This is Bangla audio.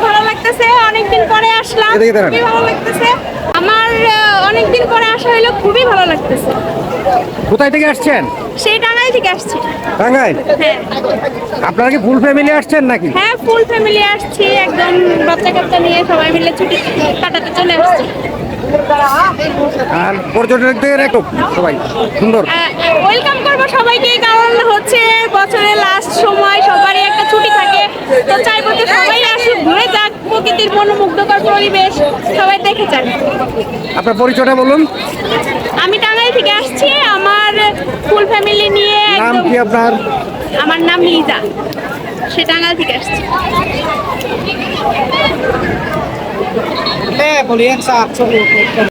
ভালো লাগতেছে অনেকদিন পরে আসলাম। খুবই ভালো লাগতেছে। আমার অনেকদিন পরে আসা হলো খুবই ভালো লাগতেছে। কোথায় থেকে আসছেন? সেই টাঙ্গাই থেকে আসছি। টাঙ্গাইল? হ্যাঁ। আপনারা কি ফুল ফ্যামিলি আসছেন নাকি? হ্যাঁ ফুল ফ্যামিলি আসছি একদম বাচ্চা কাচ্চা নিয়ে সবাই মিলে ছুটি কাটাতে চলে আসছি। আর পর্যটকদের একটু সবাই সুন্দর। ওয়েলকাম করব সবাইকে কারণ হচ্ছে বছরের লাস্ট সময় সবারই একটা ছুটি থাকে। তো চাইব যে সবাই আসুক ঘুরে যাক প্রকৃতির মনোমুগ্ধকর পরিবেশ সবাই দেখে যাক। আপনার পরিচয়টা বলুন। আমি টাঙ্গাইল থেকে আসছি আমার ফুল ফ্যামিলি নিয়ে নাম কি আপনার? আমার নাম লিজা সে টাঙ্গাইল থেকে আসছি। แม่บริษัทสมุทร